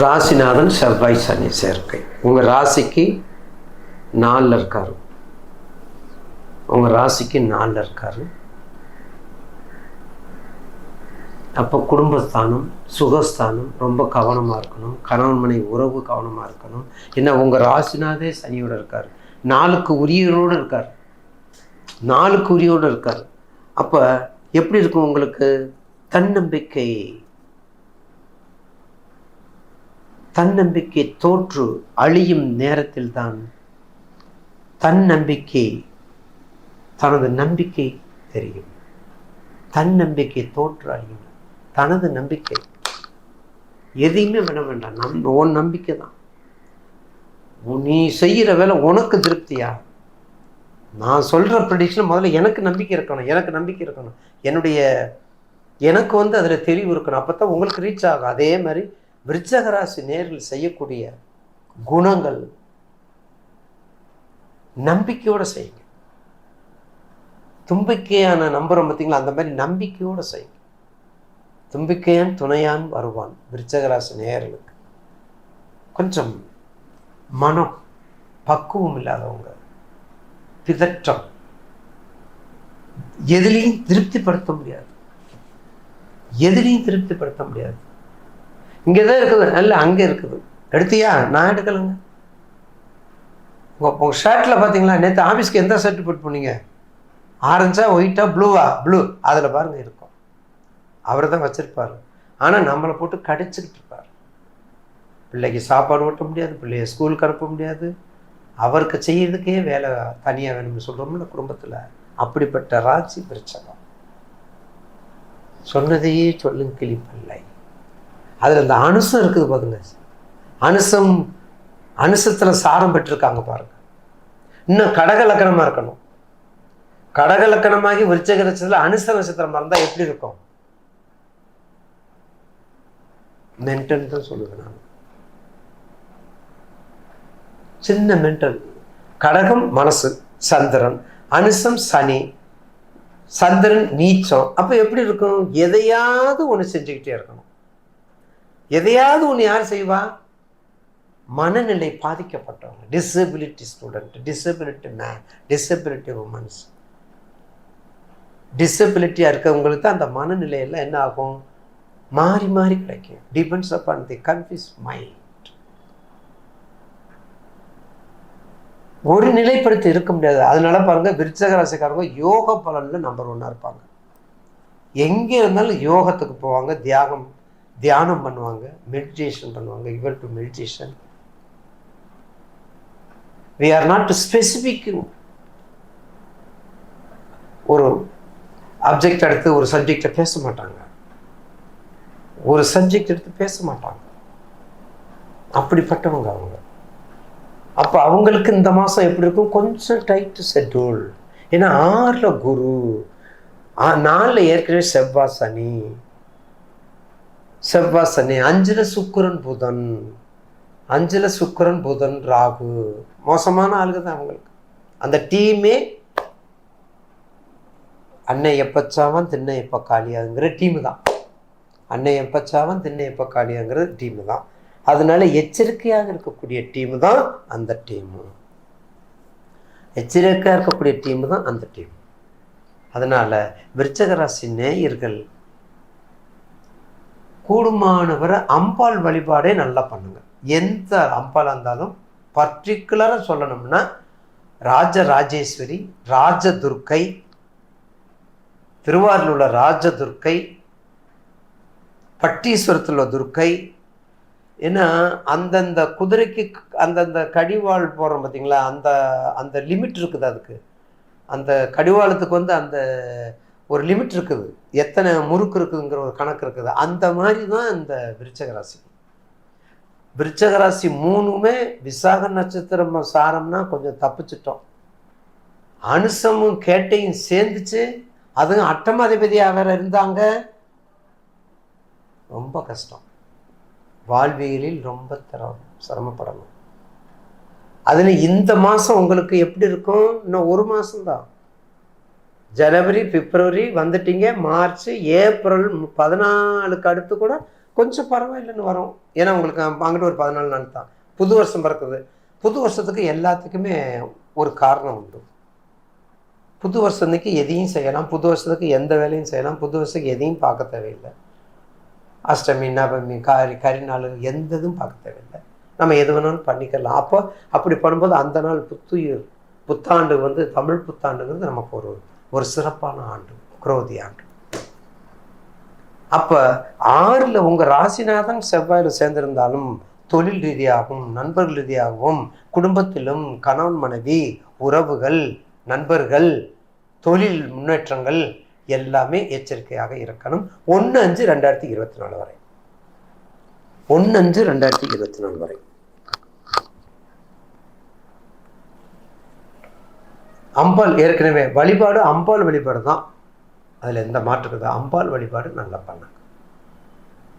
ராசிநாதன் செவ்வாய் சனி சேர்க்கை. உங்கள் ராசிக்கு நாலில் இருக்காரு. உங்கள் ராசிக்கு நாலில் இருக்காரு. அப்போ குடும்பஸ்தானம் சுகஸ்தானம் ரொம்ப கவனமாக இருக்கணும். கணவன் மனை உறவு கவனமாக இருக்கணும். ஏன்னா உங்கள் ராசினாதே சனியோட இருக்கார். நாளுக்கு உரியரோடு இருக்கார். நாளுக்கு உரியோடு இருக்கார். அப்போ எப்படி இருக்கும் உங்களுக்கு? தன்னம்பிக்கை. தன்னம்பிக்கை தோற்று அழியும் நேரத்தில் தான் தன்னம்பிக்கை தனது நம்பிக்கை தெரியும். தன்னம்பிக்கை தோற்று அழியும். தனது நம்பிக்கை. எதையுமே விட வேண்டாம். நம் உன் நம்பிக்கை தான். நீ செய்கிற வேலை உனக்கு திருப்தியா? நான் சொல்கிற ப்ரெடிக்ஷன் முதல்ல எனக்கு நம்பிக்கை இருக்கணும். எனக்கு நம்பிக்கை இருக்கணும். என்னுடைய எனக்கு வந்து அதில் தெளிவு இருக்கணும். அப்போ தான் உங்களுக்கு ரீச் ஆகும். அதே மாதிரி விருச்சகராசி நேரில் செய்யக்கூடிய குணங்கள் நம்பிக்கையோட செய்யுங்க. தும்பிக்கையான நம்புகிறோம் பார்த்தீங்களா? அந்த மாதிரி நம்பிக்கையோட செய்யுங்க. தும்பிக்கையான் துணையான் வருவான் விருச்சகராசி நேயர்களுக்கு கொஞ்சம் மனம் பக்குவம் இல்லாதவங்க பிதற்றம் எதிலையும் திருப்திப்படுத்த முடியாது. எதிலையும் திருப்திப்படுத்த முடியாது. இங்கே தான் இருக்குது. அல்ல அங்கே இருக்குது. எடுத்தியா? நான் எடுக்கலைங்க. உங்கள் உங்கள் ஷர்ட்டில் பார்த்தீங்களா நேற்று ஆஃபீஸ்க்கு எந்த ஷர்ட் போட்டு போனீங்க? ஆரஞ்சா ஒயிட்டா ப்ளூவா ப்ளூ அதில் பாருங்கள் இருக்கும். அவர் தான் வச்சுருப்பார். ஆனால் நம்மளை போட்டு கடிச்சிக்கிட்டு இருப்பார். பிள்ளைக்கு சாப்பாடு ஓட்ட முடியாது பிள்ளைய ஸ்கூலுக்கு அனுப்ப முடியாது. அவருக்கு செய்யறதுக்கே வேலை தனியாக வேணும்னு சொல்கிறோம்ல குடும்பத்தில். அப்படிப்பட்ட ராசி பிரச்சனை சொன்னதையே சொல்லும் கிளிப்பிள்ளை. அதில் இந்த அனுசம் இருக்குது பாருங்க. அனுசம் அனுசத்தில் சாரம் பெற்றிருக்காங்க பாருங்க. இன்னும் கடக லக்கணமாக இருக்கணும். கடக லக்கணமாகி விருச்சக நட்சத்திரத்தில் அனுச நட்சத்திரமாக இருந்தால் எப்படி இருக்கும்? மென்டல் தான் சொல்லுவேன் நான். சின்ன மென்டல் கடகம் மனசு சந்திரன். அனுசம் சனி. சந்திரன் நீச்சம். அப்போ எப்படி இருக்கும்? எதையாவது ஒன்று செஞ்சுக்கிட்டே இருக்கணும். எதையாவது ஒன்று யார் செய்வா? மனநிலை பாதிக்கப்பட்டவங்க. Disability student disability man disability womens டிசபிலிட்டியாக இருக்கவங்களுக்கு தான் அந்த மனநிலையெல்லாம் என்ன ஆகும்? மாறி மாறி கிடைக்கும். Depends upon the confuse mind ஒரு நிலைப்படுத்தி இருக்க முடியாது. அதனால பாருங்க விருச்சக ராசிக்காரங்க யோக பலனில் நம்பர் ஒன்னாக இருப்பாங்க. எங்கே இருந்தாலும் யோகத்துக்கு போவாங்க தியாகம் தியானம் பண்ணுவாங்க மெடிடேஷன் பண்ணுவாங்க இவல் to meditation we are not specific ஒரு அப்ஜெக்ட் எடுத்து ஒரு சப்ஜெக்டை பேச மாட்டாங்க. ஒரு சப்ஜெக்ட் எடுத்து பேச மாட்டாங்க. அப்படிப்பட்டவங்க அவங்க. அப்போ அவங்களுக்கு இந்த மாதம் எப்படி இருக்கும்? கொஞ்சம் டைட்டு ஷெட்யூல் ஏன்னா ஆறில் குரு நாலில் ஏற்கனவே செவ்வாய் சனி செவ்வாய் சனி அஞ்சில் சுக்கரன் புதன். அஞ்சில் சுக்கிரன் புதன் ராகு. மோசமான ஆளுங்க தான் அவங்களுக்கு. அந்த டீமே அன்னை எப்பச்சாவன் தின்ன எப்போ காலியாங்கிற டீமு தான். அன்னை எப்பச்சாவன் தின்ன எப்போ காலியாங்கிற டீமு தான். அதனால எச்சரிக்கையாக இருக்கக்கூடிய டீமு தான் அந்த டீமு எச்சரிக்கையாக இருக்கக்கூடிய டீமு தான் அந்த டீம் அதனால் விருச்சகராசி நேயர்கள் கூடுமானவரை அம்பாள் வழிபாடே நல்லா பண்ணுங்க. எந்த அம்பாளாக இருந்தாலும் பர்டிகுலராக சொல்லணும்னா ராஜராஜேஸ்வரி ராஜதுர்க்கை திருவாரூரில் உள்ள ராஜதுர்க்கை பட்டீஸ்வரத்தில் உள்ள துர்க்கை ஏன்னா அந்தந்த குதிரைக்கு அந்தந்த கடிவாள் போடுறோம் பார்த்தீங்களா அந்த அந்த லிமிட் இருக்குது அதுக்கு. அந்த கடிவாளத்துக்கு வந்து அந்த ஒரு லிமிட் இருக்குது. எத்தனை முறுக்கு இருக்குதுங்கிற ஒரு கணக்கு இருக்குது. அந்த மாதிரி தான் இந்த விருச்சக ராசி. விருச்சக ராசி மூணுமே விசாக நட்சத்திரம் சாரம்னா கொஞ்சம் தப்பிச்சிட்டோம். அனுசமும் கேட்டையும் சேர்ந்துச்சு. அதுவும் அட்டமாதிபதியாக வேற இருந்தாங்க. ரொம்ப கஷ்டம். வாழ்வியலில் ரொம்ப தர சிரமப்படணும். அதில் இந்த மாதம் உங்களுக்கு எப்படி இருக்கும்? இன்னும் ஒரு மாதம்தான் ஜனவரி பிப்ரவரி வந்துட்டீங்க. மார்ச் ஏப்ரல் பதினாலுக்கு அடுத்து கூட கொஞ்சம் பரவாயில்லைன்னு வரும். ஏன்னா உங்களுக்கு அங்கிட்ட ஒரு பதினாலு நாள் தான். புது வருஷம் பிறக்குது. புது வருஷத்துக்கு எல்லாத்துக்குமே ஒரு காரணம் உண்டு. புது வருஷத்துக்கு எதையும் செய்யலாம். புது வருஷத்துக்கு எந்த வேலையும் செய்யலாம். புது வருஷத்துக்கு எதையும் பார்க்க தேவையில்லை. அஷ்டமி நவமி காரி கரிநாள் எந்த இதுவும் பார்க்க தேவையில்லை. நம்ம எது வேணாலும் பண்ணிக்கலாம். அப்போ அப்படி பண்ணும்போது அந்த நாள் புத்துயிர் புத்தாண்டு வந்து தமிழ் புத்தாண்டுங்கிறது நமக்கு ஒரு ஒரு சிறப்பான ஆண்டு குரோதி ஆண்டு. அப்போ ஆறில் உங்கள் ராசிநாதன் செவ்வாயில் சேர்ந்திருந்தாலும் தொழில் ரீதியாகவும் நண்பர்கள் ரீதியாகவும் குடும்பத்திலும் கணவன் மனைவி உறவுகள் நண்பர்கள் தொழில் முன்னேற்றங்கள் எல்லாமே எச்சரிக்கையாக இருக்கணும். ஒன்று அஞ்சு ரெண்டாயிரத்தி இருபத்தி நாலு வரை. ஒன்று அஞ்சு ரெண்டாயிரத்தி இருபத்தி நாலு வரை. அம்பாள் ஏற்கனவே வழிபாடு அம்பாள் வழிபாடு தான் அதில் எந்த மாற்றுக்குது அம்பாள் வழிபாடு நல்லா பண்ணாங்க